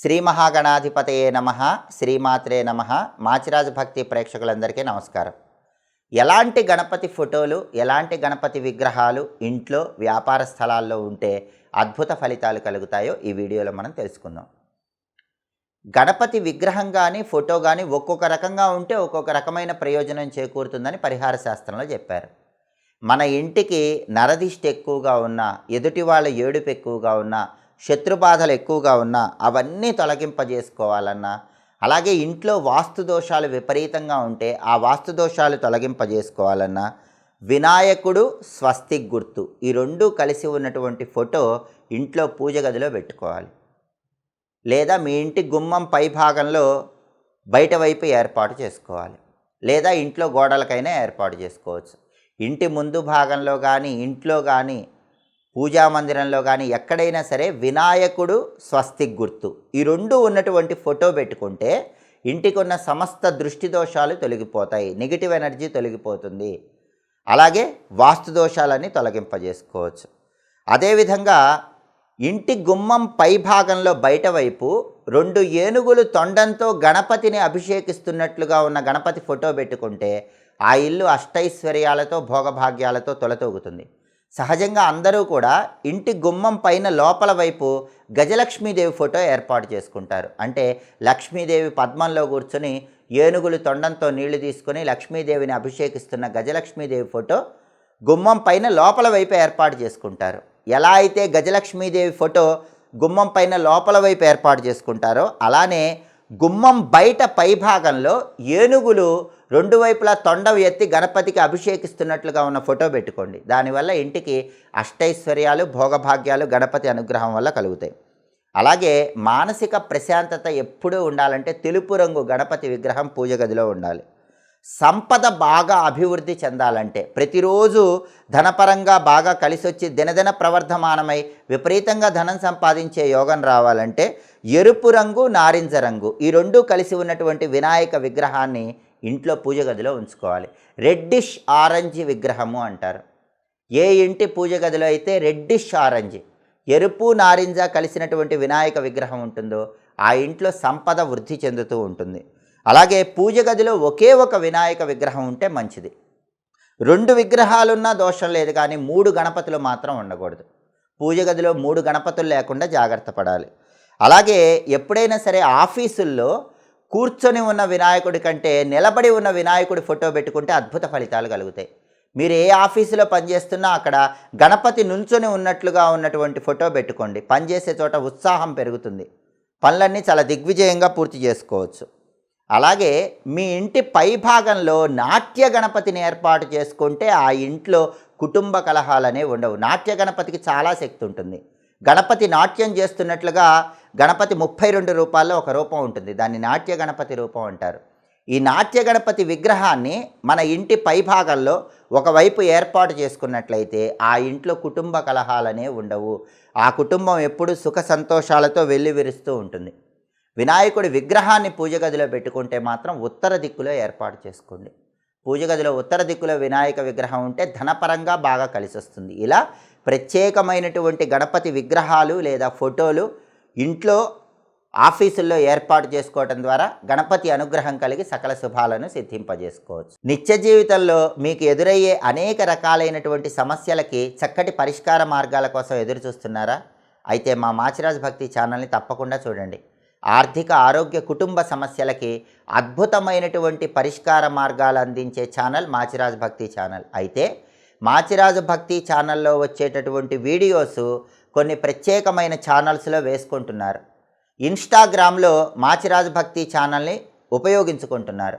శ్రీ మహాగణాధిపతయే నమ శ్రీమాత్రే నమ మాచిరాజు భక్తి ప్రేక్షకులందరికీ నమస్కారం. ఎలాంటి గణపతి ఫోటోలు ఎలాంటి గణపతి విగ్రహాలు ఇంట్లో వ్యాపార స్థలాల్లో ఉంటే అద్భుత ఫలితాలు కలుగుతాయో ఈ వీడియోలో మనం తెలుసుకుందాం. గణపతి విగ్రహం కానీ ఫోటో కానీ ఒక్కొక్క రకంగా ఉంటే ఒక్కొక్క రకమైన ప్రయోజనం చేకూరుతుందని పరిహార శాస్త్రంలో చెప్పారు. మన ఇంటికి నరదిష్టి ఎక్కువగా ఉన్నా ఎదుటి వాళ్ళ ఏడుపు ఎక్కువగా ఉన్నా శత్రుబాధలు ఎక్కువగా ఉన్నా అవన్నీ తొలగింపజేసుకోవాలన్నా అలాగే ఇంట్లో వాస్తు దోషాలు విపరీతంగా ఉంటే ఆ వాస్తు దోషాలు తొలగింపజేసుకోవాలన్నా వినాయకుడు స్వస్తిక్ గుర్తు. ఈ రెండు కలిసి ఉన్నటువంటి ఫోటో ఇంట్లో పూజ గదిలో పెట్టుకోవాలి. లేదా మీ ఇంటి గుమ్మం పై భాగంలో బయట వైపు ఏర్పాటు చేసుకోవాలి. లేదా ఇంట్లో గోడలకైనా ఏర్పాటు చేసుకోవచ్చు. ఇంటి ముందు భాగంలో కానీ ఇంట్లో కానీ పూజా మందిరంలో కానీ ఎక్కడైనా సరే వినాయకుడు స్వస్తిక్ గుర్తు ఈ రెండు ఉన్నటువంటి ఫోటో పెట్టుకుంటే ఇంటికి ఉన్న సమస్త దృష్టి దోషాలు తొలగిపోతాయి నెగిటివ్ ఎనర్జీ తొలగిపోతుంది. అలాగే వాస్తు దోషాలన్నీ తొలగింపజేసుకోవచ్చు. అదేవిధంగా ఇంటి గుమ్మం పై భాగంలో రెండు ఏనుగులు తొండంతో గణపతిని అభిషేకిస్తున్నట్లుగా ఉన్న గణపతి ఫోటో పెట్టుకుంటే ఆ ఇల్లు అష్టైశ్వర్యాలతో భోగభాగ్యాలతో తొలతొగుతుంది. సహజంగా అందరూ కూడా ఇంటి గుమ్మం పైన లోపల వైపు గజలక్ష్మీదేవి ఫోటో ఏర్పాటు చేసుకుంటారు. అంటే లక్ష్మీదేవి పద్మంలో కూర్చొని ఏనుగులు తొండంతో నీళ్ళు తీసుకొని లక్ష్మీదేవిని అభిషేకిస్తున్న గజలక్ష్మీదేవి ఫోటో గుమ్మం పైన లోపల వైపు ఏర్పాటు చేసుకుంటారు. ఎలా అయితే గజలక్ష్మీదేవి ఫోటో గుమ్మం పైన లోపల వైపు ఏర్పాటు చేసుకుంటారో అలానే గుమ్మం బయట పైభాగంలో ఏనుగులు రెండు వైపులా తొండం ఎత్తి గణపతికి అభిషేకిస్తున్నట్లుగా ఉన్న ఫోటో పెట్టుకోండి. దానివల్ల ఇంటికి అష్టైశ్వర్యాలు భోగభాగ్యాలు గణపతి అనుగ్రహం వల్ల కలుగుతాయి. అలాగే మానసిక ప్రశాంతత ఎప్పుడూ ఉండాలంటే తెలుపు రంగు గణపతి విగ్రహం పూజ గదిలో ఉండాలి. సంపద బాగా అభివృద్ధి చెందాలంటే ప్రతిరోజు ధనపరంగా బాగా కలిసొచ్చి దినదిన ప్రవర్ధమానమై విపరీతంగా ధనం సంపాదించే యోగం రావాలంటే ఎరుపు రంగు నారింజ రంగు ఈ రెండు కలిసి ఉన్నటువంటి వినాయక విగ్రహాన్ని ఇంట్లో పూజ గదిలో ఉంచుకోవాలి. రెడ్డిష్ ఆరెంజ్ విగ్రహము అంటారు. ఏ ఇంటి పూజ గదిలో అయితే రెడ్డిష్ ఆరెంజ్ ఎరుపు నారింజ కలిసినటువంటి వినాయక విగ్రహం ఉంటుందో ఆ ఇంట్లో సంపద వృద్ధి చెందుతూ ఉంటుంది. అలాగే పూజ గదిలో ఒకే ఒక వినాయక విగ్రహం ఉంటే మంచిది. రెండు విగ్రహాలున్నా దోషం లేదు కానీ మూడు గణపతులు మాత్రం ఉండకూడదు. పూజ గదిలో మూడు గణపతులు లేకుండా జాగ్రత్త పడాలి. అలాగే ఎప్పుడైనా సరే ఆఫీసుల్లో కూర్చొని ఉన్న వినాయకుడి కంటే నిలబడి ఉన్న వినాయకుడి ఫోటో పెట్టుకుంటే అద్భుత ఫలితాలు కలుగుతాయి. మీరు ఏ ఆఫీసులో పనిచేస్తున్నా అక్కడ గణపతి నుంచొని ఉన్నట్లుగా ఉన్నటువంటి ఫోటో పెట్టుకోండి. పనిచేసే చోట ఉత్సాహం పెరుగుతుంది. పనులన్నీ చాలా దిగ్విజయంగా పూర్తి చేసుకోవచ్చు. అలాగే మీ ఇంటి పై భాగంలో నాట్య గణపతిని ఏర్పాటు చేసుకుంటే ఆ ఇంట్లో కుటుంబ కలహాలనే ఉండవు. నాట్య గణపతికి చాలా శక్తి ఉంటుంది. గణపతి నాట్యం చేస్తున్నట్లుగా గణపతి ముప్పై రెండు రూపాల్లో ఒక రూపం ఉంటుంది. దాన్ని నాట్య గణపతి రూపం అంటారు. ఈ నాట్య గణపతి విగ్రహాన్ని మన ఇంటి పైభాగంలో ఒకవైపు ఏర్పాటు చేసుకున్నట్లయితే ఆ ఇంట్లో కుటుంబ కలహాలనే ఉండవు. ఆ కుటుంబం ఎప్పుడు సుఖ సంతోషాలతో వెల్లివిరుస్తూ ఉంటుంది. వినాయకుడి విగ్రహాన్ని పూజ గదిలో పెట్టుకుంటే మాత్రం ఉత్తర దిక్కులో ఏర్పాటు చేసుకోండి. పూజ గదిలో ఉత్తర దిక్కులో వినాయక విగ్రహం ఉంటే ధనపరంగా బాగా కలిసి వస్తుంది ఇలా ప్రత్యేకమైనటువంటి గణపతి విగ్రహాలు లేదా ఫోటోలు ఇంట్లో ఆఫీసుల్లో ఏర్పాటు చేసుకోవటం ద్వారా గణపతి అనుగ్రహం కలిగి సకల శుభాలను సిద్ధింపజేసుకోవచ్చు. నిత్య జీవితంలో మీకు ఎదురయ్యే అనేక రకాలైనటువంటి సమస్యలకి చక్కటి పరిష్కార మార్గాల కోసం ఎదురు చూస్తున్నారా అయితే మా మాచిరాజ్ భక్తి ఛానల్ని తప్పకుండా చూడండి. ఆర్థిక ఆరోగ్య కుటుంబ సమస్యలకి అద్భుతమైనటువంటి పరిష్కార మార్గాలు అందించే ఛానల్ మాచిరాజ్ భక్తి ఛానల్. అయితే మాచిరాజు భక్తి ఛానల్లో వచ్చేటటువంటి వీడియోస్ కొన్ని ప్రత్యేకమైన ఛానల్స్లో వేసుకుంటున్నారు. ఇన్స్టాగ్రామ్లో మాచిరాజు భక్తి ఛానల్ని ఉపయోగించుకుంటున్నారు.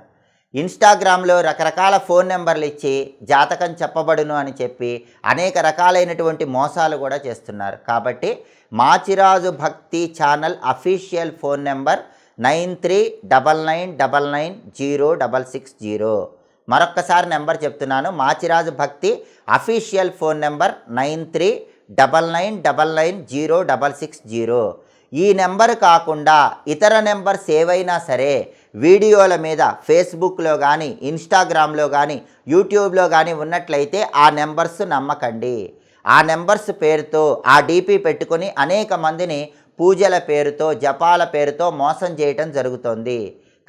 ఇన్స్టాగ్రామ్లో రకరకాల ఫోన్ నెంబర్లు ఇచ్చి జాతకం చెప్పబడును అని చెప్పి అనేక రకాలైనటువంటి మోసాలు కూడా చేస్తున్నారు. కాబట్టి Machiraju Bhakti channel official phone number nine three double nine double nine zero double six zero. మరొక్కసారి నెంబర్ చెప్తున్నాను. Machiraju Bhakti official phone number nine three double nine double nine zero double six zero. ఈ number కాకుండా ఇతర numbers ఏవైనా సరే వీడియోల మీద ఫేస్బుక్లో కానీ ఇన్స్టాగ్రామ్లో కానీ యూట్యూబ్లో కానీ ఉన్నట్లయితే ఆ నెంబర్స్ నమ్మకండి. ఆ నెంబర్స్ పేరుతో ఆ డీపీ పెట్టుకొని అనేక మందిని పూజల పేరుతో జపాల పేరుతో మోసం చేయటం జరుగుతోంది.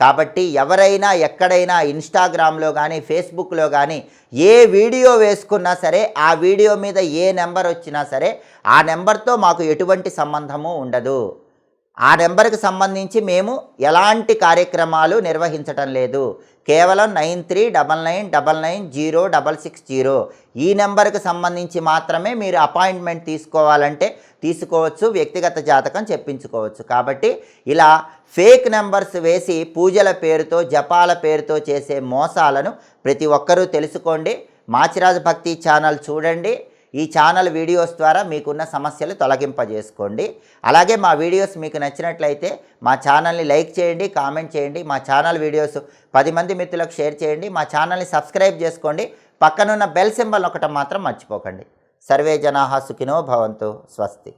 కాబట్టి ఎవరైనా ఎక్కడైనా ఇన్స్టాగ్రామ్లో కానీ ఫేస్బుక్లో కానీ ఏ వీడియో వేసుకున్నా సరే ఆ వీడియో మీద ఏ నెంబర్ వచ్చినా సరే ఆ నెంబర్తో మాకు ఎటువంటి సంబంధము ఉండదు. ఆ నెంబర్కి సంబంధించి మేము ఎలాంటి కార్యక్రమాలు నిర్వహించటం లేదు. కేవలం nine three double nine double nine zero double six zero. ఈ నెంబర్కి సంబంధించి మాత్రమే మీరు అపాయింట్మెంట్ తీసుకోవాలంటే తీసుకోవచ్చు వ్యక్తిగత జాతకం చెప్పించుకోవచ్చు. కాబట్టి ఇలా ఫేక్ నెంబర్స్ వేసి పూజల పేరుతో జపాల పేరుతో చేసే మోసాలను ప్రతి ఒక్కరూ తెలుసుకోండి. మాచిరాజు భక్తి ఛానల్ చూడండి. ఈ ఛానల్ వీడియోస్ ద్వారా మీకున్న సమస్యలు తొలగింపజేసుకోండి. అలాగే మా వీడియోస్ మీకు నచ్చినట్లయితే మా ఛానల్ని లైక్ చేయండి కామెంట్ చేయండి మా ఛానల్ వీడియోస్ పది మంది మిత్రులకు షేర్ చేయండి మా ఛానల్ని సబ్స్క్రైబ్ చేసుకోండి పక్కనున్న బెల్ సింబల్ ఒకటం మాత్రం మర్చిపోకండి. సర్వే జనాహ సుఖినో భవంతు స్వస్తి.